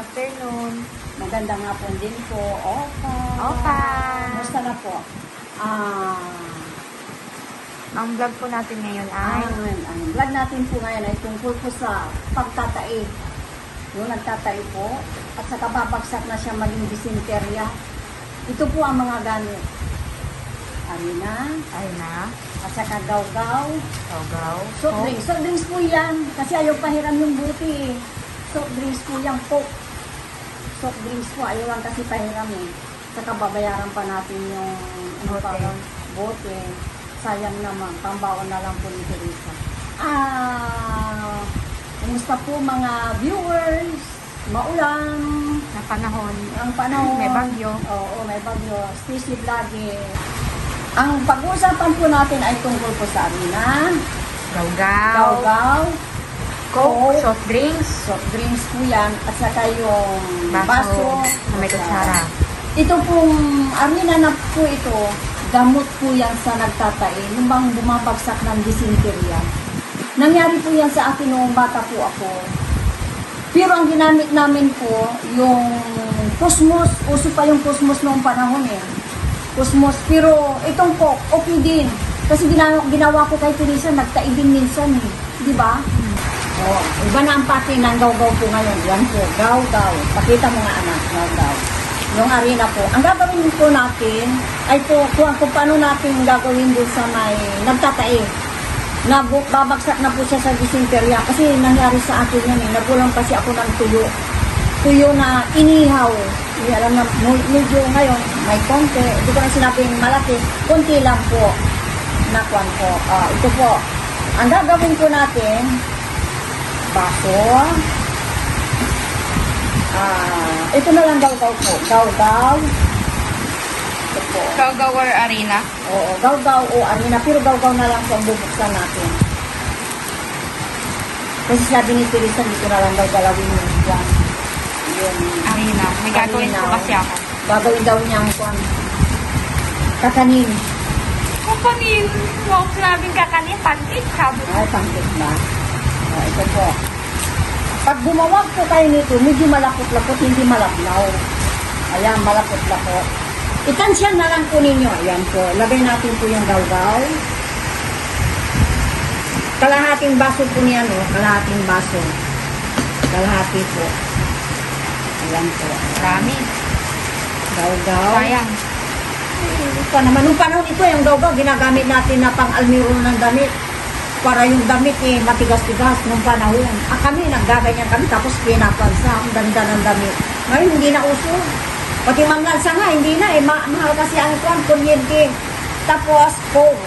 afternoon. Magandang hapon din po. Opa. Opa. Kumusta na po? Ah, Ang vlog po natin ngayon ay, ay ang vlog natin po ngayon ay tungkol po sa pagtatai. Yung nagtatai po at saka babagsak na siya maging disenterya. Ito po ang mga gamit. Arina, ay na. at saka gawgaw, Sogaw. soft drinks. Soft drinks po yan kasi ayaw pahiram yung buti eh. Soft drinks po yan po. Soft drinks po, ayaw lang kasi pahiram eh. Saka babayaran pa natin yung ano Bote. pa, yung bote. Sayang naman, pambaon na lang po ni Teresa. Ah, kumusta po mga viewers? Maulan, Na panahon. ang panahon. May bagyo. Oo, may bagyo. Stay safe lagi. Ang pag-uusapan po natin ay tungkol po sa arena, Gawgaw. gawgaw, Coke. Soft drinks. soft drinks po yan, at saka yung Baso. baso. Na may kutsara. Ito pong arena na po ito, gamot po yan sa nagtatai, nung bang bumabagsak ng dysentery. Nangyari po yan sa akin noong bata po ako. Pero ang ginamit namin po, yung Cosmos, uso pa yung Cosmos noong panahon eh. Cosmos, pero itong po, okay din. Kasi ginawa, ginawa ko kay Teresa, nagtai din minsan eh. Di ba? Oh, iba na ang pati ng gaw-gaw po ngayon. Yan po, gaw-gaw. Pakita mo nga anak, gaw-gaw. Yung arena po. Ang gagawin po natin ay po kung, kung paano natin gagawin doon sa may nagtatae. Na bu- babagsak na po siya sa dysenteria. Kasi nangyari sa akin yan eh. Nagulang kasi ako ng tuyo. Tuyo na inihaw. Hindi alam na, medyo ngayon, may konti. Hindi ko na sinabing malaki. Konti lang po. Nakwan po. Ah, ito po. Ang gagawin po natin, baso. Ah, ito na lang gaw-gaw po. Gaw-gaw. Ito po. Gawgaw or arena. Oo, gaw-gaw o arena. Pero gaw-gaw na lang po ang bubuksan natin. Kasi sabi ni Teresa, dito na lang daw galawin yung yan. Yung Arena. May gagawin po kasi ako. Gagawin daw niya ang kwan. Kakanin. Kakanin. Wow, grabing kakanin. Pantit. Sabi Ay, pangkit ba? O, ito po. Pag bumawag po kayo nito, medyo malapot-lapot, hindi malablaw. Ayan, malapot-lapot. Itansyan na lang po ninyo. Ayan po. Lagay natin po yung galgaw. Kalahating baso po niyan, oh. Kalahating baso. Kalahati po. Ayan po. Marami. Galgaw. Sayang. Pa naman, nung panahon ito, yung gaw-gaw, ginagamit natin na pang almiro ng damit. Para yung damit eh, matigas-tigas nung panahon. Ah, kami, naggaganyan kami, tapos pinapansa, ang ganda ng damit. Ngayon, hindi na uso. Pati manglansa nga, hindi na eh, ma- mahal kasi ang kwan, kuryente. Tapos, coke.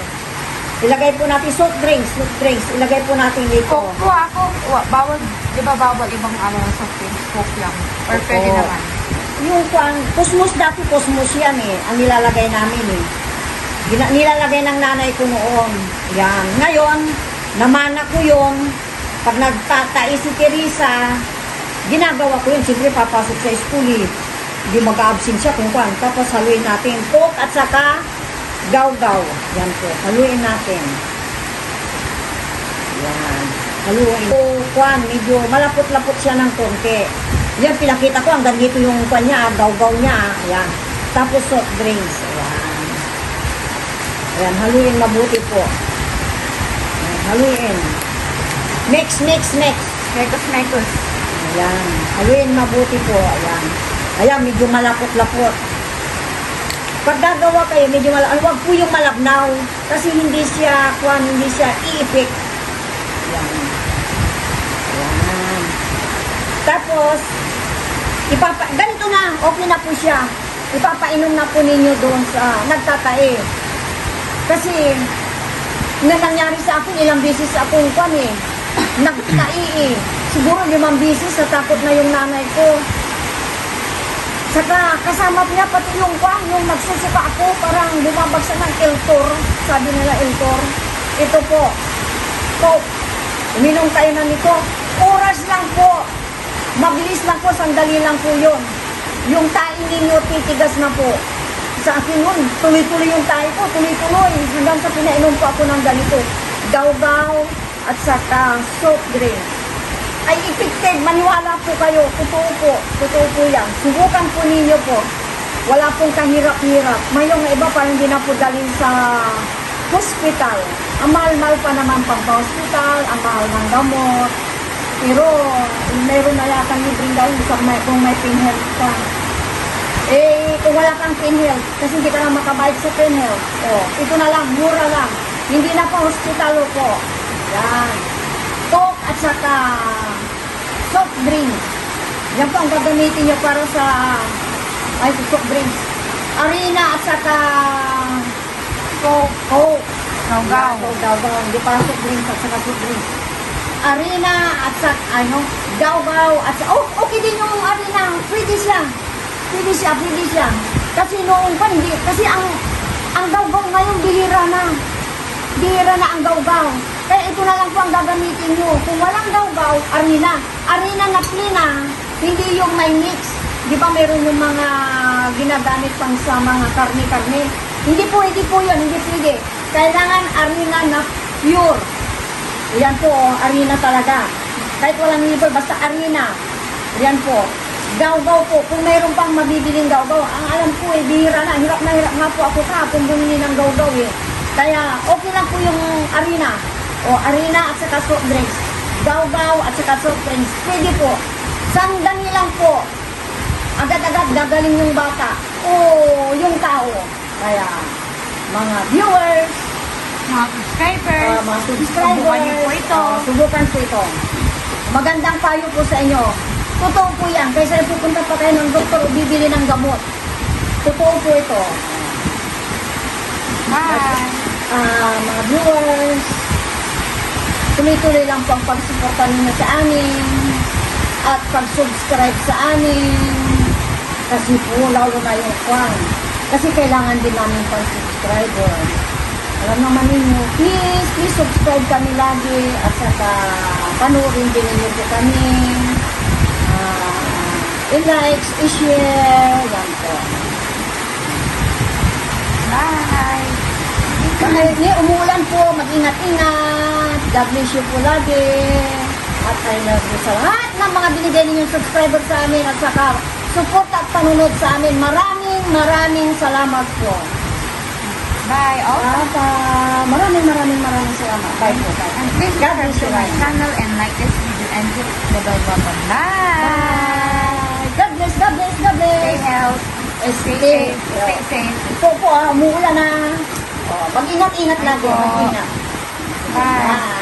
Ilagay po natin soft drinks, soft drinks. Ilagay po natin dito. Coke po ako. Wa- Bawal. Di ba bawal ibang ano soft drinks? Coke lang. Or pwede naman. Yung kwan, Cosmos dati, Cosmos yan eh, ang nilalagay namin eh. Nilalagay ng nanay ko noon. Yan. Ngayon, namana ko yun. Pag nagtatai si Teresa, ginagawa ko yun. Siyempre, papasok sa school eh. Hindi mag-absent siya kung kwan. Tapos haluin natin coke at saka gaw-gaw. Yan po. Haluin natin. Yan. Haluin. So, kwan, medyo malapot-lapot siya ng konti. Yan, pinakita ko hanggang dito yung kwan niya, gaw-gaw niya. Ayan. Tapos soft drinks. Ayan. Ayan, haluin mabuti po. Ayan, haluin. Mix, mix, mix. Mekos, mekos. Ayan. Haluin mabuti po. Ayan. Ayan, medyo malapot-lapot. Pag gagawa kayo, medyo malapot. Huwag po yung malabnaw. Kasi hindi siya, kwan, hindi siya iipik. Ayan. Ayan. Tapos, ipapa, ganito na, okay na po siya. Ipapainom na po ninyo doon sa nagtatae. Kasi, na nangyari sa akin, ilang beses akong kwan eh. Nagtai eh. Siguro limang beses, natakot na yung nanay ko. Saka kasama niya pati yung kwan, yung nagsusuka ako, parang bumabagsak ng Eltor. Sabi nila Eltor. Ito po. Coke. Uminom tayo na nito. Oras lang po. Mabilis lang po, sandali lang po yun. Yung tayo ninyo, titigas na po. Sa akin nun, tuloy-tuloy yung tayo ko, tuloy-tuloy. Hanggang sa pinainom po ako ng ganito. Gaw-gaw at saka soft drink. ay effective. Maniwala po kayo. Totoo po. Totoo po yan. Subukan po ninyo po. Wala pong kahirap-hirap. May yung iba parang hindi na po dalhin sa hospital. Ang mahal-mahal pa naman pang hospital, ang mahal ng gamot. Pero meron na yata libreng daw kung may, kung may ka. Eh, kung wala kang pinhealth, kasi hindi ka na makabayad sa pinhealth. Oh, ito na lang, mura lang. Hindi na pa hospital po. Yan. Coke at saka soft drinks. Yan po ang gagamitin nyo para sa ay, soft drinks. Arena at saka Coke. Coke. Gawgaw. Gawgaw. Hindi para soft drinks at saka soft drinks. Arena at saka ano, gawgaw at saka, oh, okay din yung arena. Pwede siya. Pwede siya, pwede siya. Kasi noong pa, hindi, kasi ang, ang gawgaw ngayon, bihira na. Bihira na ang gawgaw. Kaya ito na lang po ang gagamitin nyo. Kung walang gawgaw, arena. Arena na plina, hindi yung may mix. Di ba meron yung mga ginagamit pang sa mga karne-karne? Hindi po, hindi po yun, hindi pwede. Kailangan arena na pure. Yan po, arena talaga. Kahit walang liver, basta arena. Yan po. Gaw-gaw po. Kung mayroon pang mabibiling gaw-gaw, ang alam ko eh, bihira na. Hirap na hirap nga po ako kahapon bumili ng gaw-gaw eh. Kaya okay lang po yung arena. O arena at saka soft drinks. Gaw-gaw at saka soft drinks. Pwede po. Sandali lang po. Agad-agad gagaling yung bata. O yung tao. Kaya mga viewers, Mga subscribers. Ah, mga subscribers. Subukan niyo po ito. Ah, subukan po ito. Magandang payo po sa inyo. Totoo po yan. Kaysa pupunta pa kayo ng doktor o bibili ng gamot. Totoo po ito. Bye. Ah, mga viewers, tuloy-tuloy lang po ang pagsuporta ninyo sa amin at pag-subscribe sa amin kasi po lalo na yung kwan. Kasi kailangan din namin pang subscriber. Alam naman ninyo, please, please subscribe kami lagi at saka panoorin din ninyo po kami. I-likes, i-share, yan po. Bye. Kahit ni umuulan po, mag-ingat-ingat. God bless you po lagi. At I love you sa lahat ng mga binigay ninyong subscriber sa amin at saka support at panunod sa amin. Maraming maraming salamat po. Bye. Oh. Papa, maraming maraming maraming salamat. Bye po. Bye. And please God bless you. subscribe to my channel and like this video and hit the bell button. Bye. Stay safe. Stay safe. Ito po, ah, umuulan na. Oh, mag-ingat-ingat lagi. Opo. Mag-ingat. Bye. Bye.